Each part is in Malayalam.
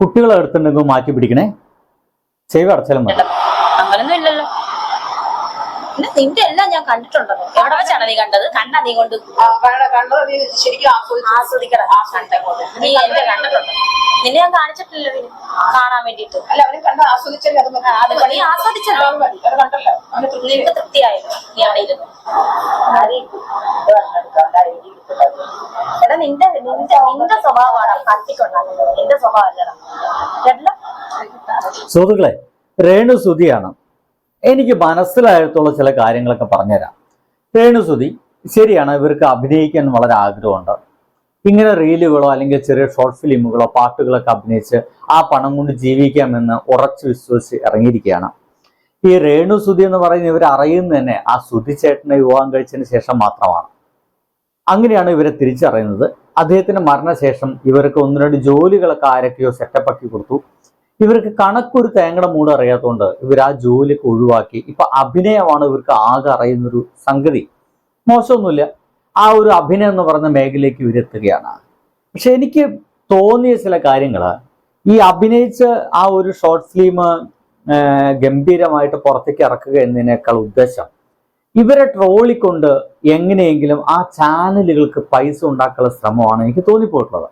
കുട്ടികളെ എടുത്തുണ്ടെങ്കിൽ മാറ്റി പിടിക്കണേ. ചെവി അടച്ചാലും മതി. നിന്റെ എല്ലാം ഞാൻ കണ്ടിട്ടുണ്ടല്ലോ. എവിടെ വെച്ചാണ് നീ കണ്ടത്? കണ്ണ നീ കൊണ്ട് കണ്ടത് നീ ശരിക്കും ആസ്വദിച്ചു ആസ്വദിക്കണം. നീ എന്റെ കണ്ടിട്ടുണ്ടോ. നിന്നെ ഞാൻ കാണിച്ചിട്ടില്ലല്ലോ കാണാൻ വേണ്ടിട്ട് അല്ല കണ്ട് ആസ്വദിച്ചല്ലേ അത് നീ ആസ്വദിച്ചല്ലോ. കണ്ടല്ലോ. നിനക്ക് തൃപ്തിയായല്ലോ. നീ അവിടെ ഇരുന്നു. എടാ നിന്റെ നിന്റെ നിന്റെ സ്വഭാവമാണ് കത്തിക്കൊണ്ടാക്കുന്നത് നിന്റെ സ്വഭാവം അല്ലടാ. സുഹൃത്തുക്കളെ രേണു സുതിയാണ് എനിക്ക് മനസ്സിലായിട്ടുള്ള ചില കാര്യങ്ങളൊക്കെ പറഞ്ഞുതരാം. രേണു സുതി ശരിയാണ് ഇവർക്ക് അഭിനയിക്കാൻ വളരെ ആഗ്രഹമുണ്ട്. ഇങ്ങനെ റീലുകളോ അല്ലെങ്കിൽ ചെറിയ ഷോർട്ട് ഫിലിമുകളോ പാട്ടുകളൊക്കെ അഭിനയിച്ച് ആ പണം കൊണ്ട് ജീവിക്കാമെന്ന് ഉറച്ചു വിശ്വസിച്ച് ഇറങ്ങിയിരിക്കുകയാണ്. ഈ രേണു സുതി എന്ന് പറയുന്ന ഇവർ അറിയുന്നത് തന്നെ ആ സുധി ചേട്ടനെ വിവാഹം കഴിച്ചതിന് ശേഷം മാത്രമാണ്. അങ്ങനെയാണ് ഇവരെ തിരിച്ചറിയുന്നത്. അദ്ദേഹത്തിന്റെ മരണശേഷം ഇവർക്ക് ഒന്ന് രണ്ട് ജോലികളൊക്കെ ആരൊക്കെയോ സെറ്റപ്പാക്കി കൊടുത്തു. ഇവർക്ക് കണക്കൊരു തേങ്ങയുടെ മൂട് അറിയാത്തതുകൊണ്ട് ഇവർ ആ ജോലിയൊക്കെ ഒഴിവാക്കി. ഇപ്പൊ അഭിനയമാണ് ഇവർക്ക് ആകെ അറിയുന്നൊരു സംഗതി. മോശമൊന്നുമില്ല. ആ ഒരു അഭിനയം എന്ന് പറയുന്ന മേഖലയ്ക്ക് ഇവരെത്തുകയാണ് പക്ഷെ എനിക്ക് തോന്നിയ ചില കാര്യങ്ങൾ ഈ അഭിനയിച്ച് ആ ഒരു ഷോർട്ട് ഫിലിം ഗംഭീരമായിട്ട് പുറത്തേക്ക് ഇറക്കുക എന്നതിനേക്കാൾ ഉദ്ദേശം ഇവരെ ട്രോളിക്കൊണ്ട് എങ്ങനെയെങ്കിലും ആ ചാനലുകൾക്ക് പൈസ ഉണ്ടാക്കാനുള്ള ശ്രമമാണ് എനിക്ക് തോന്നിപ്പോയിട്ടുള്ളത്.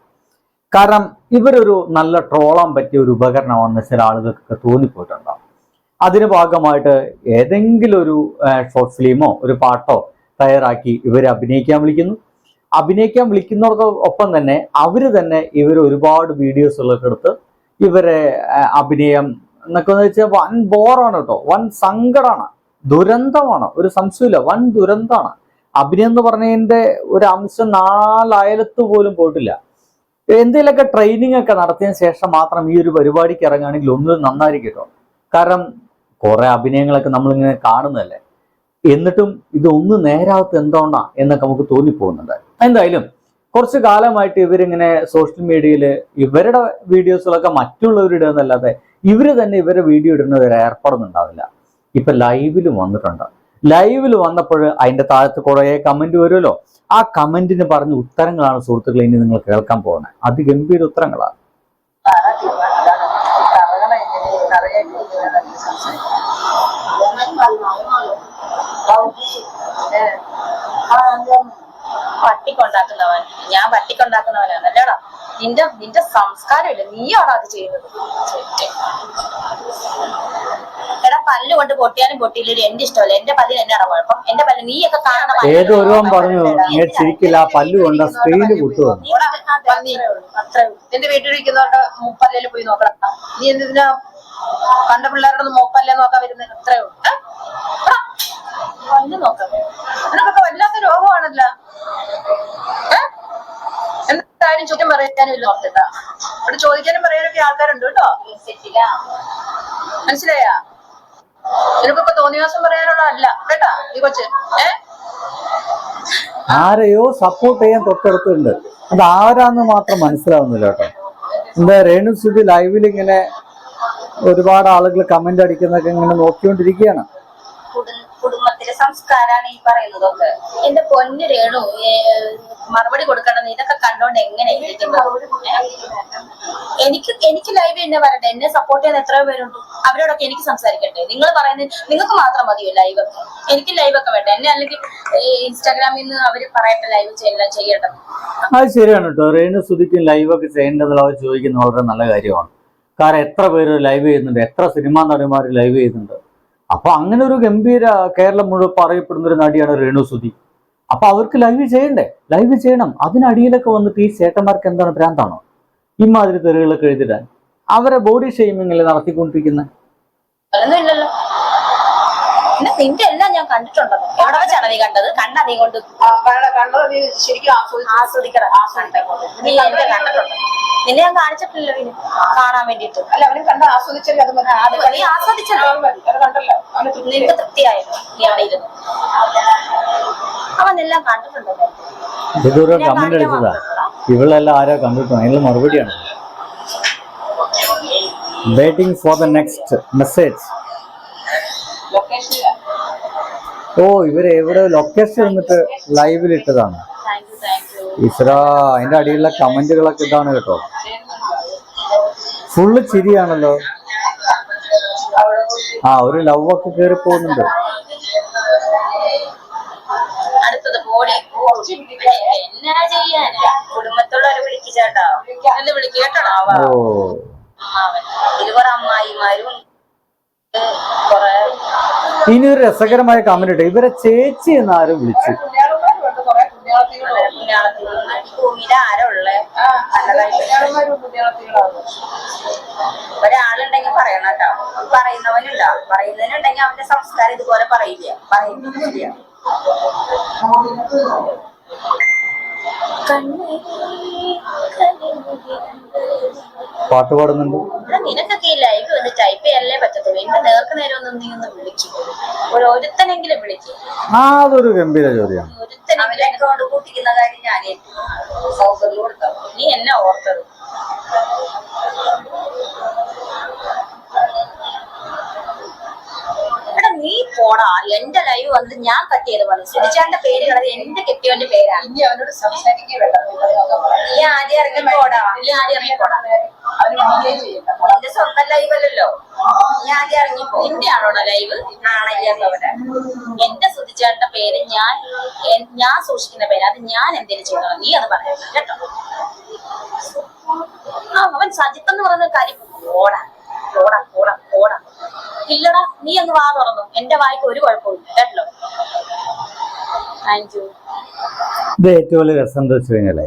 കാരണം ഇവരൊരു നല്ല ട്രോളാൻ പറ്റിയ ഒരു ഉപകരണമാണെന്ന് ചില ആളുകൾക്കൊക്കെ തോന്നിപ്പോയിട്ടുണ്ടാവും അതിന് ഭാഗമായിട്ട് ഏതെങ്കിലും ഒരു ഷോർട്ട് ഫിലിമോ ഒരു പാട്ടോ തയ്യാറാക്കി ഇവരെ അഭിനയിക്കാൻ വിളിക്കുന്നു. അഭിനയിക്കാൻ വിളിക്കുന്നവർക്കൊപ്പം തന്നെ അവർ തന്നെ ഇവർ ഒരുപാട് വീഡിയോസുകളൊക്കെ എടുത്ത് ഇവരെ അഭിനയം എന്നൊക്കെ എന്ന് വെച്ചാൽ വൻ ബോറാണ് കേട്ടോ. വൻ സങ്കടമാണ് ദുരന്തമാണ്. ഒരു സംശയമില്ല വൻ ദുരന്തമാണ്. അഭിനയം എന്ന് പറഞ്ഞതിന്റെ ഒരു അംശം നാലയലത്ത് പോലും പോയിട്ടില്ല. എന്തെങ്കിലുമൊക്കെ ട്രെയിനിങ് ഒക്കെ നടത്തിയതിനു ശേഷം മാത്രം ഈ ഒരു പരിപാടിക്ക് ഇറങ്ങുകയാണെങ്കിൽ ഒന്നും നന്നായിരിക്കും കേട്ടോ. കാരണം കുറെ അഭിനയങ്ങളൊക്കെ നമ്മളിങ്ങനെ കാണുന്നതല്ലേ? എന്നിട്ടും ഇതൊന്നും നേരാവത്ത് എന്തോണ്ടാ എന്നൊക്കെ നമുക്ക് തോന്നിപ്പോകുന്നുണ്ട്. എന്തായാലും കുറച്ച് കാലമായിട്ട് ഇവരിങ്ങനെ സോഷ്യൽ മീഡിയയിൽ ഇവരുടെ വീഡിയോസുകളൊക്കെ മറ്റുള്ളവരുടെ എന്നല്ലാതെ ഇവർ തന്നെ ഇവരെ വീഡിയോ ഇടുന്ന ഏർപ്പെടുന്നുണ്ടാവില്ല ഇപ്പൊ ലൈവിലും വന്നിട്ടുണ്ട്. ലൈവിൽ വന്നപ്പോൾ അതിന്റെ താഴത്ത് കുറേ കമന്റ് വരുമല്ലോ. ആ കമന്റിന് പറഞ്ഞ ഉത്തരങ്ങളാണ് സുഹൃത്തുക്കളെ ഇനി നിങ്ങൾ കേൾക്കാൻ പോകുന്നത്. അതിഗംഭീര ഉത്തരങ്ങളാണ്. പട്ടിക്കൊണ്ടാക്കുന്നവൻ. ഞാൻ പട്ടിക്കൊണ്ടാക്കുന്നവനാണ്. അല്ലേടാ നിന്റെ നിന്റെ സംസ്കാരമില്ല? നീയാണോ അത് ചെയ്യുന്നത്. എടാ പല്ല് കൊണ്ട് പൊട്ടിയാലും പൊട്ടിയില്ലും എന്റെ ഇഷ്ടമല്ല. എന്റെ പല്ലിന് എന്നാണ് കുഴപ്പം. എന്റെ പല്ല് നീയൊക്കെ പല്ല് ഏതോ ഒരുവൻ പറഞ്ഞു ഇങ്ങനെ ചിരിക്കില്ല പല്ലുകൊണ്ട് പല്ല് കൊണ്ട് സ്ക്രീനിൽ കുത്തുവന്നു എന്റെ വീട്ടിലിരിക്കുന്നോണ്ട് മുപ്പല്ലേൽ പോയി നോക്കണം. നീ എന്തിനാ കണ്ട പിള്ളേരുടെ മുപ്പല്ലേ നോക്കാൻ വരുന്നത് അത്രേ ഉള്ളൂ. എടാ, പല്ല് നോക്കാം. നിനക്കൊക്കെ വല്ലാത്ത രോഗമാണല്ലോ. ഏ? എന്തായാലും ചോദ്യം പറയാനും ഇല്ല ഓർത്തിട്ടാ. ഇവിടെ ചോദിക്കാനും പറയാനൊക്കെ ആൾക്കാരുണ്ട് കേട്ടോ. മനസ്സിലായാ? നിനക്കൊക്കെ തോന്നിയാസം പറയാനുള്ള കേട്ടാ ഈ കൊച്ച്. ഏഹ് ആരെയോ സപ്പോർട്ട് ചെയ്യാൻ തൊട്ടടുത്തുണ്ട്. അത് ആരാന്ന് മാത്രം മനസ്സിലാവുന്നില്ല കേട്ടോ. എന്താ രേണു സുധി ലൈവിൽ ഇങ്ങനെ ഒരുപാട് ആളുകൾ കമന്റ് അടിക്കുന്നൊക്കെ ഇങ്ങനെ നോക്കിക്കൊണ്ടിരിക്കുകയാണ്. സംസ്കാരാണ് ഈ പറയുന്നതൊക്കെ. എന്റെ പൊന്നു രേണു മറുപടി കൊടുക്കണം ഇതൊക്കെ കണ്ടോണ്ട് എങ്ങനെ? എനിക്ക് എനിക്ക് ലൈവ് എന്നെ വരട്ടെ? എന്നെ സപ്പോർട്ട് ചെയ്യാൻ എത്രയോ പേരുണ്ട്. അവരോടൊക്കെ എനിക്ക് സംസാരിക്കട്ടെ? നിങ്ങൾ പറയുന്നത് നിങ്ങൾക്ക് മാത്രം മതിയോ ലൈവ് എനിക്ക് ലൈവ് ഒക്കെ വേണ്ട. എന്നെ അല്ലെങ്കിൽ ഇൻസ്റ്റാഗ്രാമിൽ നിന്ന് അവർ പറയട്ടെ ലൈവ് ചെയ്യണം ചെയ്യട്ടെ. അത് ശരിയാണ് കേട്ടോ. റേണു സുധിക്കും ലൈവ് ഒക്കെ ചെയ്യേണ്ടതുള്ള അവർ ചോദിക്കുന്നത് വളരെ നല്ല കാര്യമാണ്. കാരണം എത്ര പേര് ലൈവ് ചെയ്യുന്നുണ്ട്? എത്ര സിനിമാ നടിമാർ ലൈവ് ചെയ്യുന്നുണ്ട്? അപ്പൊ അങ്ങനെ ഒരു ഗംഭീര കേരളം മുഴുവൻ പറയപ്പെടുന്ന ഒരു നടിയാണ് രേണു സുധി. അപ്പൊ അവർക്ക് ലൈവ് ചെയ്യണ്ടേ? ലൈവ് ചെയ്യണം. അതിനടിയിലൊക്കെ വന്നിട്ട് ഈ ചേട്ടന്മാർക്ക് എന്താണ് ഭ്രാന്താണോ? ഇമാതിരി തെറികളൊക്കെ എഴുതിടാൻ. അവരെ ബോഡി ഷെയ്മിങ്ങിൽ നടത്തിക്കൊണ്ടിരിക്കുന്നത് പിന്നെ നിന്റെ എല്ലാം ഞാൻ കണ്ടിട്ടുണ്ടല്ലോ എവിടെ വെച്ചാണ് നീ കണ്ടത് കണ്ണാ നീ കൊണ്ട് കണ്ട- ശരിക്കും ആസ്വദിച്ചു ആസ്വദിക്കണം. നീ എന്റെ കണ്ടിട്ടുണ്ട്? നിന്നെ ഞാൻ കാണിച്ചിട്ടില്ല പിന്നെ കാണാൻ വേണ്ടിട്ട് അല്ല അവനും കണ്ട് ആസ്വദിച്ചല്ലേ അത് അത് നീ ആസ്വദിച്ചല്ലോ. നിനക്ക് തൃപ്തിയായിരുന്നു നീ അവിടെ ഇരുന്നു അവൻ എല്ലാം കണ്ടിട്ടുണ്ടല്ലോ ഇതൊരു കമന്റ് അടിച്ചതാ ഇവളെല്ലാം ആരോ കണ്ടിട്ടോ അതിനുള്ള മറുപടിയാണ്. Waiting for the next message ഓ ഇവർ എവിടെ ലൊക്കേഷൻ എന്നിട്ട് ലൈവിൽ ഇട്ടതാണ്. ഇസ്ര അതിന്റെ അടിയിലുള്ള കമന്റുകളൊക്കെ ഇതാണ് കേട്ടോ. ഫുള്ള് ചിരിയാണല്ലോ. ആ ഒരു ലവ് ഒക്കെ കയറി പോകുന്നുണ്ട്. അടുത്തത് എന്നാ എന്ന് വിളിക്കേട്ടോ ഓ. ഇത് കുറെ അമ്മായിമാരും കൊറേ ഇനി ഒരു രസകരമായ കമന്റ് ഇട്ട് ഇവരെ ചേച്ചി എന്ന് ആരും വിളിച്ചു. ഒരാളുണ്ടെങ്കിൽ പറയണം കേട്ടോ. പറയുന്നവനുണ്ടോ? പറയുന്നവനുണ്ടെങ്കിൽ അവന്റെ സംസ്കാരം ഇതുപോലെ പറയില്ല? പറയുന്നില്ല പാട്ട് പാടുന്നുണ്ട്. നിനക്കൊക്കെ ഈ ലൈവ് ഒന്ന് ടൈപ്പ് ചെയ്യാനല്ലേ പറ്റത്തുള്ളൂ? എന്റെ നേർക്ക് നേരം ഒന്നും നീ ഒന്ന് വിളിക്കും. ഒരു ഒരുത്തനെങ്കിലും വിളിക്കും. ആ അതൊരു ഗംഭീര ചോദ്യമാണ് ഒരുത്തനെങ്കിലും കൂട്ടിക്കുന്ന കാര്യം ഞാൻ ഏറ്റു നീ എന്നെ ഓർത്തത്. എന്റെ വന്നത് ഞാൻ തട്ടിയത് പറഞ്ഞു സുരിച്ചാന്റെ പേര് കളത് എന്റെ കെട്ടിയോന്റെ പേരാണ്. ഇനി അവനോട് സംസാരിക്കേ വേണ്ട നീ ആദ്യം ഇറങ്ങി പോടാ നീ ആദ്യം ഇറങ്ങി പോടാ അവന് വിളിക്കുകയും ചെയ്യണ്ട നിന്റെ സ്വന്തം ലൈവ് അല്ലല്ലോ. നീ ആദ്യം ഇറങ്ങിപ്പോ നിന്റെ ആണോടാ ലൈവ് നാണയ്യാത്തവരെ എന്റെ സുധിച്ചേട്ടന്റെ പേര് ഞാൻ ഞാൻ സൂക്ഷിക്കുന്ന പേര്. അത് ഞാൻ എന്തെങ്കിലും ചെയ്യണം നീ അത് പറയുന്നു കേട്ടോ. ആ അവൻ സജിത്ത് എന്ന് പറയുന്ന കാര്യം. ഓടാ ഓടാ ഓടാ ഓടാ. ഇല്ലടാ നീ ഒന്ന് വാ തുറന്നു എന്റെ വായിക്ക് ഒരു കുഴപ്പമില്ല കേട്ടോ? ഏറ്റവും വലിയ രസം കഴിഞ്ഞാൽ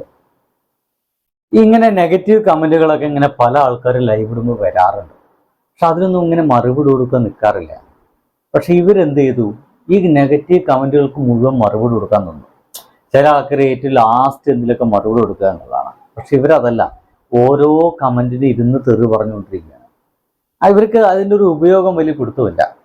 ഇങ്ങനെ നെഗറ്റീവ് കമന്റുകളൊക്കെ ഇങ്ങനെ പല ആൾക്കാരും ലൈവ് ഇടുമ്പോൾ വരാറുണ്ട്. പക്ഷെ അതിനൊന്നും ഇങ്ങനെ മറുപടി കൊടുക്കാൻ നിൽക്കാറില്ല പക്ഷെ ഇവരെന്ത് ചെയ്തു? ഈ നെഗറ്റീവ് കമന്റുകൾക്ക് മുഴുവൻ മറുപടി കൊടുക്കാൻ നിന്നു. ചില ആൾക്കാർ ഏറ്റവും ലാസ്റ്റ് എന്തിലൊക്കെ മറുപടി കൊടുക്കുക എന്നുള്ളതാണ്. പക്ഷെ ഇവരതല്ല ഓരോ കമന്റിന് ഇരുന്ന് തെറി പറഞ്ഞുകൊണ്ടിരിക്കുക ഇവർക്ക് അതിന്റെ ഒരു ഉപയോഗം വലിയ പിടുത്തമില്ല